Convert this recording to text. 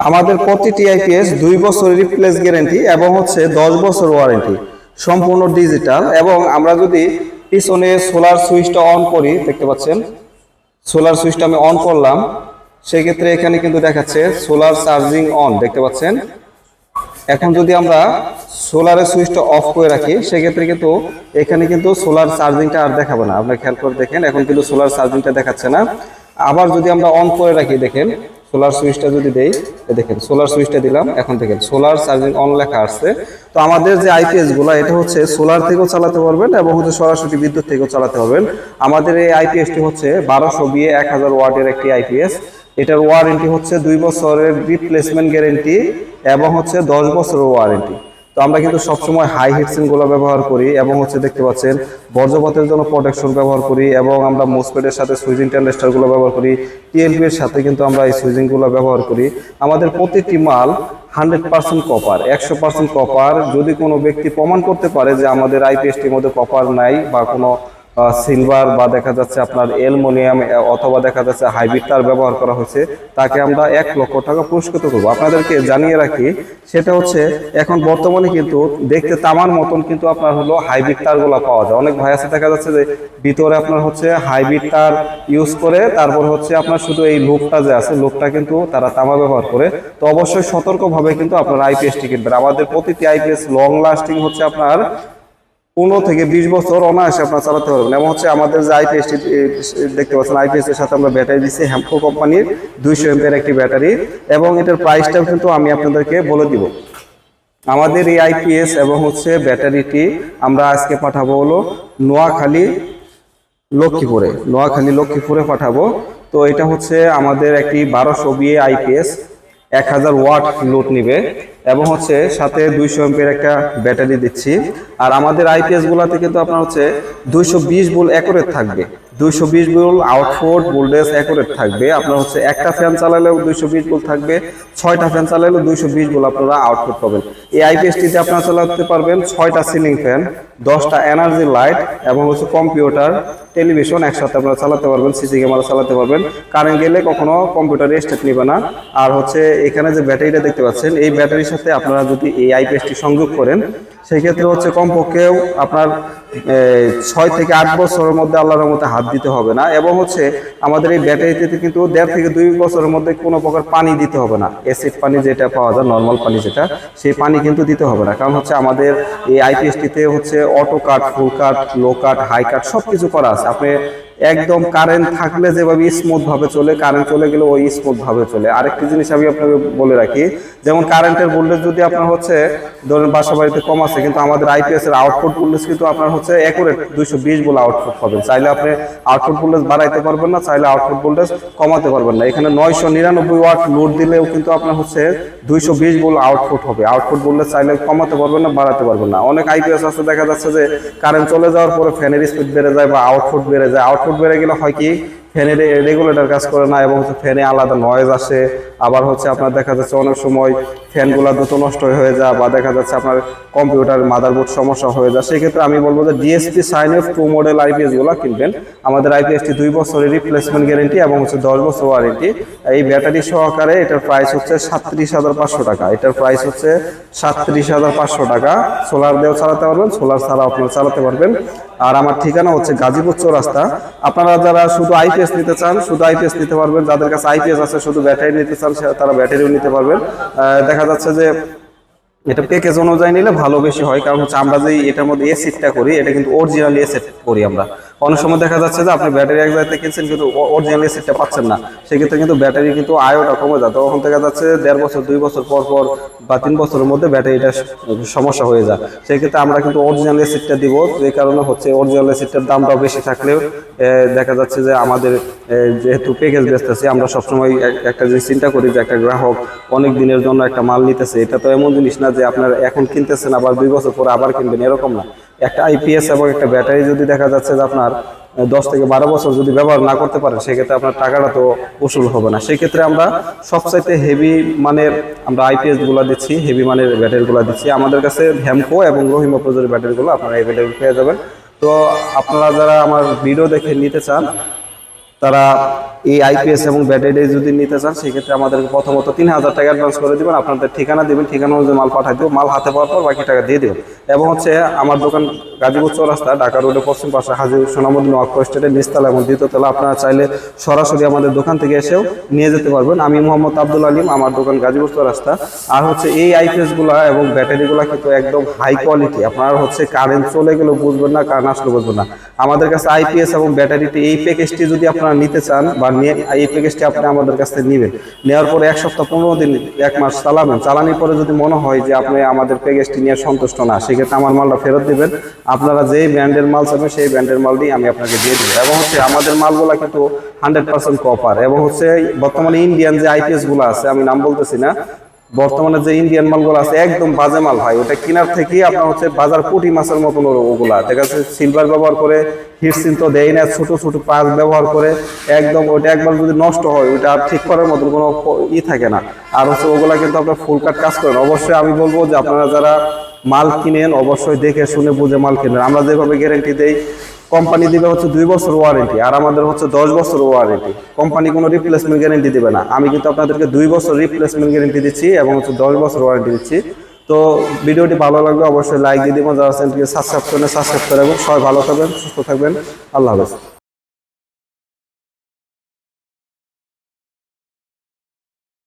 আমাদের প্রতিটি আইপিএস দুই বছর রিপ্লেস গ্যারেন্টি এবং হচ্ছে দশ বছর ওয়ারেন্টি সম্পূর্ণ ডিজিটাল এবং আমরা যদি পিছনে সোলার সুইচটা অন করি, দেখতে পাচ্ছেন? সোলার সুইচটা আমি অন করলাম। সেক্ষেত্রে এখানে কিন্তু দেখাচ্ছে সোলার চার্জিং অন দেখতে পাচ্ছেন? এখন যদি আমরা সোলারের সুইচটা অফ করে রাখি, সেক্ষেত্রে কিন্তু এখানে কিন্তু সোলার চার্জিংটা আর দেখাবে না। আপনারা খেয়াল করে দেখেন, এখন কিন্তু সোলার চার্জিংটা দেখাচ্ছে না। আবার যদি আমরা অন করে রাখি, দেখেন সোলার সুইচটা যদি দেই দেখেন সোলার সুইচটা দিলাম, এখন দেখেন সোলার চার্জিং অন লেখা আসছে তো আমাদের যে আইপিএসগুলো, এটা হচ্ছে সোলার থেকেও চালাতে পারবেন এবং হচ্ছে সরাসরি বিদ্যুৎ থেকেও চালাতে পারবেন। আমাদের এই আইপিএসটি হচ্ছে বারোশো বিয়ে এক হাজার ওয়ার্ডের একটি আইপিএস এটার ওয়ারেন্টি হচ্ছে দুই বছরের রিপ্লেসমেন্ট গ্যারেন্টি এবং হচ্ছে দশ বছরের ওয়ারেন্টি তো আমরা কিন্তু সবসময় হাই হিটসিংগুলো ব্যবহার করি এবং হচ্ছে দেখতে পাচ্ছেন বজ্রপাতের জন্য প্রোটেকশন ব্যবহার করি এবং আমরা মোসপেডের সাথে সুইজিং টেন্ডেস্টারগুলো ব্যবহার করি টিএলপি এর সাথে কিন্তু আমরা এই সুইজিংগুলো ব্যবহার করি। আমাদের প্রতিটি মাল হান্ড্রেড পার্সেন্ট কপার একশো পার্সেন্ট কপার যদি কোনো ব্যক্তি প্রমাণ করতে পারে যে আমাদের আইপিএসটির মধ্যে কপার নাই বা কোনো সিলভার বা দেখা যাচ্ছে আপনার অ্যালুমিনিয়াম অথবা দেখা যাচ্ছে হাইব্রিড তার ব্যবহার করা হয়েছে, তাকে আমরা এক লক্ষ টাকা পুরস্কৃত করব। আপনাদেরকে জানিয়ে রাখি, সেটা হচ্ছে এখন বর্তমানে কিন্তু দেখতে তামার মতন কিন্তু আপনার হলো হাইব্রিড তারগুলো পাওয়া যায়। অনেক ভাই আছে, দেখা যাচ্ছে যে ভিতরে আপনার হচ্ছে হাইব্রিড তার ইউজ করে, তারপর হচ্ছে আপনার শুধু এই লুকটা যে আছে লুকটা কিন্তু তারা তামা ব্যবহার করে। তো অবশ্যই সতর্কভাবে কিন্তু আপনার আইপিএসটি কিনবেন। আমাদের প্রতিটি আইপিএস লং লাস্টিং হচ্ছে আপনার পনেরো থেকে বিশ বছর অনায়াসে আপনার চালাতে পারবেন এবং হচ্ছে আমাদের যে আইপিএসটি দেখতে পাচ্ছেন আইপিএস এর সাথে আমরা ব্যাটারি দিচ্ছি হ্যাম্পো কোম্পানির দুইশো এমপের একটি ব্যাটারি এবং এটার প্রাইসটাও কিন্তু আমি আপনাদেরকে বলে দিব। আমাদের এই আইপিএস এবং হচ্ছে ব্যাটারিটি আমরা আজকে পাঠাবো হলো নোয়াখালী লক্ষ্মীপুরে। নোয়াখালী লক্ষ্মীপুরে পাঠাবো। তো এটা হচ্ছে আমাদের একটি বারোশো বিয়ে আইপিএস এক হাজার ওয়াট লোড নিবে এবং হচ্ছে সাথে দুইশো এমপের একটা ব্যাটারি দিচ্ছি। আর আমাদের আইপিএস গুলাতে কিন্তু আপনার হচ্ছে দুইশো বিশ বোল একরের থাকবে। দুইশো বিশ বুল আউটফোর্ট ভোল্টেজ একরেট থাকবে। আপনার হচ্ছে একটা ফ্যান চালালেও দুইশো বিশ থাকবে, ছয়টা ফ্যান চালালেও দুইশো বিশ আপনারা আউটপুট পাবেন। এই আইপিএসটিতে আপনারা চালাতে পারবেন ছয়টা সিলিং ফ্যান দশটা এনার্জি লাইট এবং হচ্ছে কম্পিউটার টেলিভিশন একসাথে আপনারা চালাতে পারবেন সিসি ক্যামেরা চালাতে পারবেন। কারেন্ট গেলে কখনো কম্পিউটার স্টেট নিবে না। আর হচ্ছে এখানে যে ব্যাটারিটা দেখতে পাচ্ছেন, এই ব্যাটারির সাথে আপনারা যদি এই আইপিএসটি সংযোগ করেন সেক্ষেত্রে হচ্ছে কমপক্ষেও আপনার ছয় থেকে আট বছরের মধ্যে আল্লাহর মধ্যে হাত দিতে হবে না এবং হচ্ছে আমাদের এই ব্যাটারিতে কিন্তু দেড় থেকে দুই বছরের মধ্যে কোনো প্রকার পানি দিতে হবে না। অ্যাসিড পানি যেটা পাওয়া যায় নর্মাল পানি যেটা, সেই পানি কিন্তু দিতে হবে না। কারণ হচ্ছে আমাদের এই আইপিএসটিতে হচ্ছে অটো কাট ফুল কাট লো কাট হাই কাট সব কিছু করা আছে। আপনি একদম কারেন্ট থাকলে যেভাবে স্মুথ ভাবে চলে কারেন্ট চলে গেলে ওই স্মুথ ভাবে চলে। আরেকটি জিনিস আমি আপনাকে বলে রাখি, যেমন কারেন্টের ভোল্টেজ যদি আপনার হচ্ছে, ধরেন বাসা বাড়িতে কম আছে, কিন্তু আমাদের আইপিএস এর আউটপুট ভোল্টেজ কিন্তু আপনার হচ্ছে একুরেট দুইশো বিশ বলে আউটপুট পাবেন। চাইলে আপনি আউটপুট ভোল্টেজ বাড়াইতে পারবেন না, চাইলে আউটপুট ভোল্টেজ কমাতে পারবেন না। এখানে নয়শো নিরানব্বই ওয়াট লোড দিলেও কিন্তু আপনার হচ্ছে দুইশো বিশ বল আউটপুট হবে। আউটপুট বললে চাইলে কমাতে পারবেন না, বাড়াতে পারবেন না। অনেক আইপিএস আছে, দেখা যাচ্ছে যে কারেন্ট চলে যাওয়ার পরে ফ্যানের স্পিড বেড়ে যায় বা আউটপুট বেড়ে যায়। আউটপুট বেড়ে গেলে হয় কি? ফ্যানের রেগুলেটর কাজ করে না এবং হচ্ছে ফ্যানে আলাদা নয়েজ আসে। আবার হচ্ছে আপনার দেখা যাচ্ছে অনেক সময় ফ্যানগুলো দ্রুত নষ্ট হয়ে যায় বা দেখা যাচ্ছে আপনার কম্পিউটার মাদারবোর্ড সমস্যা হয়ে যায়। সেক্ষেত্রে আমি বলব যে DSP sine F two model আইপিএসগুলো কিনবেন। আমাদের আইপিএসটি দুই বছরের রিপ্লেসমেন্ট গ্যারেন্টি এবং হচ্ছে দশ বছর ওয়ারেন্টি এই ব্যাটারি সহকারে এটার প্রাইস হচ্ছে সাতত্রিশ হাজার পাঁচশো টাকা। এটার প্রাইস হচ্ছে সাতত্রিশ হাজার পাঁচশো টাকা। সোলার দিয়েও চালাতে পারবেন সোলার ছাড়া আপনারা চালাতে পারবেন। আর আমার ঠিকানা হচ্ছে গাজীপুর চৌরাস্তা। আপনারা যারা শুধু আইপিএস নিতে চান, শুধু আইপিএস নিতে পারবেন। যাদের কাছে আইপিএস আছে, শুধু ব্যাটারি নিতে চান তারা ব্যাটারিও নিতে পারবেন। দেখা যাচ্ছে যে এটা প্যাকেজ অনুযায়ী নিলে ভালো বেশি হয়। কারণ হচ্ছে আমরা যে এটার মধ্যে এ সেটটা করি, এটা কিন্তু অরিজিনাল এ সেট করি আমরা। অনেক সময় দেখা যাচ্ছে যে আপনি ব্যাটারি এক জায়গাতে কিনছেন, কিন্তু অরিজিনাল সেটটা পাচ্ছেন না। সেক্ষেত্রে কিন্তু ব্যাটারি কিন্তু আয়োটা কমে যায়। তখন দেখা যাচ্ছে দেড় বছর, দুই বছর পর পর বা তিন বছরের মধ্যে ব্যাটারিটা সমস্যা হয়ে যায়। সেক্ষেত্রে আমরা কিন্তু অরিজিনাল সেটটা দিব। যে কারণে হচ্ছে অরিজিনাল সেটটার দামটাও বেশি থাকলেও দেখা যাচ্ছে যে আমাদের যেহেতু প্যাকেজ বেচতেছি আমরা সবসময় এক- একটা জিনিস চিন্তা করি যে একটা গ্রাহক অনেক দিনের জন্য একটা মাল নিতেছে। এটা তো এমন জিনিস না যে আপনার এখন কিনতেছেন, আবার দুই বছর পরে আবার কিনবেন, এরকম না। একটা আইপিএস এবং একটা ব্যাটারি যদি দেখা যাচ্ছে যে আপনার দশ থেকে বারো বছর যদি ব্যবহার না করতে পারেন, সেক্ষেত্রে আপনার টাকাটা তো উসুল হবে না। সেক্ষেত্রে আমরা সবচাইতে হেভি মানের আমরা আইপিএসগুলো দিচ্ছি হেভি মানের ব্যাটারি গুলা দিচ্ছি। আমাদের কাছে ভ্যামকো এবং রহিমা প্রজোর ব্যাটারিগুলো আপনারা অ্যাভেলেবেল পেয়ে যাবেন। তো আপনারা যারা আমার ভিডিও দেখে নিতে চান তারা এই আইপিএস এবং ব্যাটারি যদি নিতে চান, সেক্ষেত্রে আমাদেরকে প্রথমত তিন হাজার টাকা অ্যাডভান্স করে দিবেন। আপনাদের ঠিকানা দেবেন, ঠিকানা অনুযায়ী মাল পাঠাই দেবো মাল হাতে পাওয়ার পর বাকি টাকা দিয়ে দেবেন। এবং হচ্ছে আমার দোকান গাজীপুর চৌরাস্তা, ঢাকা রোডের পশ্চিম পাশে হাজির সোনামুদ্দিন ওয়াক্ফ স্টেটের নিচতলা এবং দ্বিতীয়তলা আপনারা চাইলে সরাসরি আমাদের দোকান থেকে এসেও নিয়ে যেতে পারবেন। আমি মোহাম্মদ আব্দুল আলিম, আমার দোকান গাজীপুর চৌরাস্তা। আর হচ্ছে এই আইপিএসগুলা এবং ব্যাটারিগুলো কিন্তু একদম হাই কোয়ালিটি আপনারা হচ্ছে কারেন্ট চলে গেলেও বুঝবেন না কারেন্ট আসলে বুঝবেন না। আমাদের কাছে আইপিএস এবং ব্যাটারিটি এই প্যাকেজটি যদি আপনারা নিতে চান বা নিয়ে এই প্যাকেজটি আপনি আমাদের কাছ থেকে নেবেন। নেওয়ার পরে এক সপ্তাহ, পনেরো দিন, এক মাস চালাবেন। চালানোর পরে যদি মনে হয় যে আপনি আমাদের প্যাকেজটি নিয়ে সন্তুষ্ট না, সেক্ষেত্রে আমার মালটা ফেরত দিবেন। আপনারা যেই ব্র্যান্ডের মাল চাবেন সেই ব্র্যান্ডের মালটি আমি আপনাকে দিয়ে দেবো। এবং হচ্ছে আমাদের মালগুলো কিন্তু হান্ড্রেড পার্সেন্ট কপার এবং হচ্ছে বর্তমানে ইন্ডিয়ান যে আইপিএসগুলো আছে, আমি নাম বলতেছি না বর্তমানে যে ইন্ডিয়ান মালগুলো আছে, একদম বাজে মাল ভাই। ওটা কেনার থেকে আপনার হচ্ছে বাজার কোটি মাছের মতন ওগুলা। দেখা যাচ্ছে সিলভার ব্যবহার করে হিটসিন তো দেয় না, ছোট ছোট পাঁচ ব্যবহার করে, একদম ওটা একবার যদি নষ্ট হয়, ওইটা আর ঠিক করার মতন কোনো ই থাকে না। আর হচ্ছে ওগুলা কিন্তু আপনার ফুল কাট কাজ করেন অবশ্যই আমি বলব যে আপনারা যারা মাল কিনেন, অবশ্যই দেখে শুনে বুঝে মাল কিনেন আমরা যেভাবে গ্যারেন্টি দেই কোম্পানি দিবে হচ্ছে দুই বছর ওয়ারেন্টি আর আমাদের হচ্ছে দশ বছর ওয়ারেন্টি কোম্পানি কোনো রিপ্লেসমেন্ট গ্যারেন্টি দেবে না। আমি কিন্তু আপনাদেরকে দুই বছর রিপ্লেসমেন্ট গ্যারেন্টি দিচ্ছি এবং হচ্ছে দশ বছর ওয়ারেন্টি দিচ্ছি। তো ভিডিওটি ভালো লাগলে অবশ্যই লাইক দিয়ে দেবেন। যারা চ্যানেলকে সাবস্ক্রাইব করেন সাবস্ক্রাইব করে রাখবেন। সবাই ভালো থাকবেন, সুস্থ থাকবেন। আল্লাহ হাফেজ।